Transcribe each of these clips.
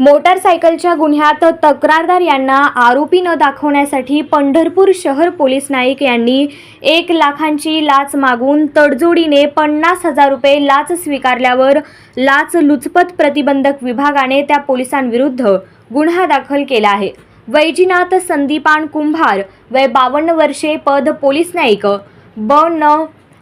मोटारसायकलच्या गुन्ह्यात तक्रारदार यांना आरोपी न दाखवण्यासाठी पंढरपूर शहर पोलीस नाईक यांनी एक लाखांची लाच मागून तडजोडीने पन्नास हजार रुपये लाच स्वीकारल्यावर लाच लुचपत प्रतिबंधक विभागाने त्या पोलिसांविरुद्ध गुन्हा दाखल केला आहे. वैजीनाथ संदीपान कुंभार वय बावन्न वर्षे पद पोलीस नाईक ब न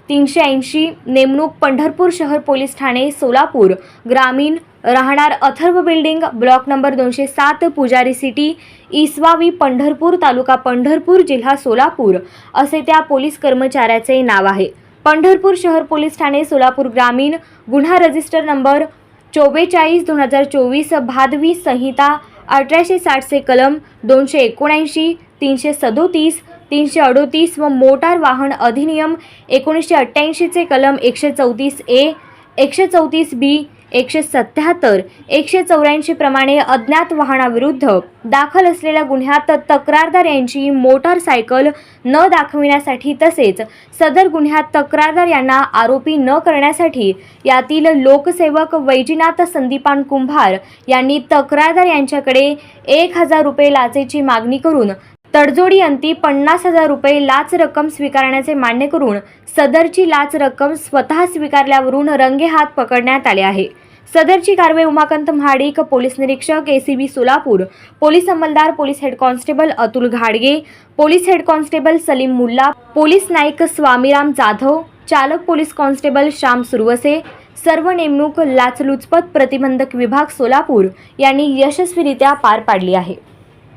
तीनशे ऐंशी नेमणूक पंढरपूर शहर पोलीस ठाणे सोलापूर ग्रामीण राहणार अथर्व बिल्डिंग ब्लॉक नंबर दोनशे सात पुजारी सिटी इसवावी पंढरपूर तालुका पंढरपूर जिल्हा सोलापूर. असे त्या पोलीस कर्मचाऱ्याचे नाव आहे. पंढरपूर शहर पोलीस ठाणे सोलापूर ग्रामीण. गुन्हा रजिस्टर नंबर चोवेचाळीस दोन हजार चोवीस भादवी संहिता अठराशे साठचे कलम दोनशे एकोणऐंशी तीनशे सदोतीस तीनशे अडोतीस व मोटार वाहन अधिनियम एकोणीसशे अठ्ठ्याऐंशीचे कलम एकशे चौतीस ए एकशे चौतीस बी एकशे सत्याहत्तर एकशे चौऱ्याऐंशी प्रमाणे अज्ञात वाहनाविरुद्ध दाखल असलेल्या गुन्ह्यात तक्रारदार यांची मोटारसायकल न दाखविण्यासाठी तसेच सदर गुन्ह्यात तक्रारदार यांना आरोपी न करण्यासाठी यातील लोकसेवक वैजीनाथ संदीपान कुंभार यांनी तक्रारदार यांच्याकडे एक हजार रुपये लाचेची मागणी करून तडजोडी अंती पन्नास हजार रुपये लाच रक्कम स्वीकारण्याचे मान्य करून सदरची लाच रक्कम स्वतः स्वीकारल्यावरून रंगेहात पकडण्यात आले आहे. सदरची कारवाई उमाकांत महाडिक पोलीस निरीक्षक A C B Solapur police अंमलदार police head constable Atul घाडगे police head constable Salim Mulla police Naik Swamiram Jadhav चालक पोलीस कॉन्स्टेबल श्याम सुरवसे सर्व नेमणूक लाचलुचपत प्रतिबंधक विभाग सोलापूर यांनी यशस्वीरित्या पार पाडली आहे.